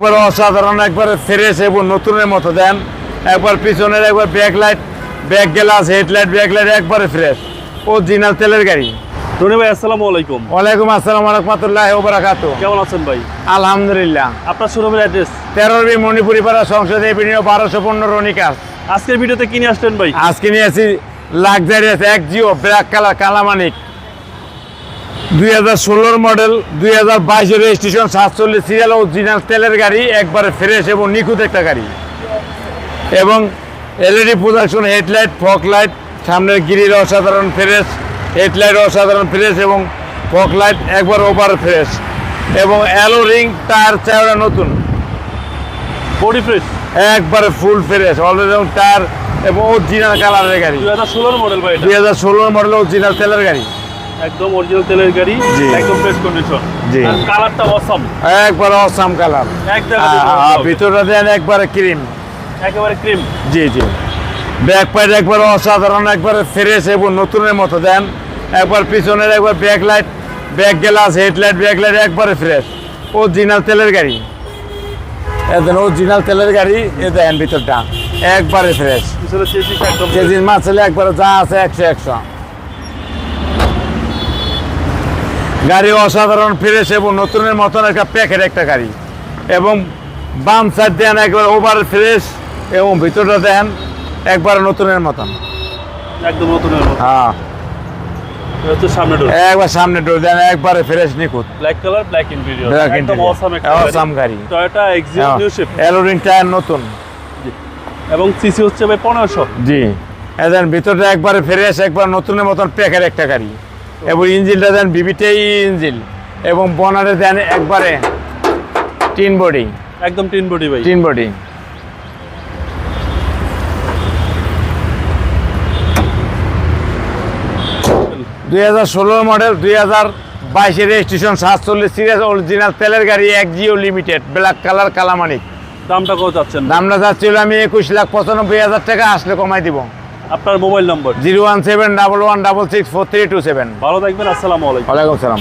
একবার অসাধারণ একবার ফ্রেশ এবং নতুনের মতো দেন একবার পিছনের একবার back light back glass headlight back light একবারে ফ্রেশ অরিজিনাল তেলের গাড়ি। টনি ভাই আসসালামু আলাইকুম। ওয়ালাইকুম আসসালাম রহমতুল্লাহ কেমন আছেন ভাই? আলহামদুলিল্লাহ। আপনার শোরুমের অ্যাড্রেস তেরোর বি মণিপুরি পাড়া সংসদে এভিনিউ বারোশো পনেরো রনিকাস আজকের ভিডিওতে আসলেন ভাই? আজকে নিয়ে আসি লাক্সারিয়াস ব্ল্যাক কালার কালামানিক দুই হাজার ষোলোর মডেল দুই হাজার বাইশের রেজিস্ট্রেশন সাতচল্লিশ সিরিয়াল অরিজিনাল তেলের গাড়ি একবারে ফ্রেশ এবং নিখুঁত একটা গাড়ি। এবং LED production headlight fog light সামনের গিরির অসাধারণ ফ্রেশ হেডলাইট অসাধারণ ফ্রেশ এবং ফক লাইট একবার ওভার ফ্রেশ এবং অ্যালো রিং টায়ার চাওড়া নতুন। বডি ফ্রেশ একবারে ফুল ফ্রেশ অলরেডি টায়ার এবং অরিজিনাল কালারের গাড়ি। দুই হাজার ষোলোর মডেল ভাই দুই হাজার ষোলোর মডেল অরিজিনাল তেলের গাড়ি। একদম অরিজিনাল তেলের গাড়ি। একদম ফ্রেশ কন্ডিশন জি। কালারটা অসম একবারে অসাম কালার এক জায়গা ভিতরটা দেন একবারে ক্রিম একেবারে ক্রিম জি জি। ব্যাক পাইট একবারে অসাধারণ একবারে ফ্রেশ এবং নতুনের মতো দেন। একবার পিছনের একবার back light back glass headlight back light একবারে ফ্রেশ অরিজিনাল তেলের গাড়ি। এ দেন অরিজিনাল তেলের গাড়ি এ দেন ভিতরটা। একবারে ফ্রেশ একদম কেজির মাছ একবারে যা আছে একশো একশো। গাড়ি অসাধারণ ফ্রেশ এবং নতুনের মতন একটা প্যাকেট একটা গাড়ি। এবং বাম সাইড দেন একবার ওভার ফ্রেশ এবং ভিতরটা দেন একবার নতুনের মতন। একদম নতুনের মতো হ্যাঁ। একবার সামনে ডোর দেন একবারে ফ্রেশ নিখুঁত। ব্ল্যাক কালার ব্ল্যাক ইন্টেরিয়র একদম interior. একটা Awesome গাড়ি। Toyota Axio new shape alloy ring tyre নতুন। এবং সিসি হচ্ছে ভাই পনেরোশো। জি। দেন ভিতরটা একবারে ফ্রেশ একবার নতুনের মতন প্যাকেট একটা গাড়ি। এবং ইঞ্জিনটা দেন বিবিটাই ইঞ্জিন এবং বনারে দেন একবারে টিন বডি। একদম টিন বডি ভাই। Tin body. দুই হাজার ষোলোর মডেল দুই হাজার বাইশের রেজিস্ট্রেশন সাতচল্লিশ সিরিয়াস অরিজিনাল তেলের গাড়ি এক জিও লিমিটেড ব্ল্যাক কালার কালামানিক দামটা কত চাচ্ছেন? দামটা যাচ্ছিল আমি একুশ লাখ পঁচানব্বই হাজার টাকা আসলে কমাই দিব। আপনার mobile number? Zero one seven double one double six four three two seven. ভালো থাকবেন আসসালামু আলাইকুম। ওয়ালাইকুম সালাম।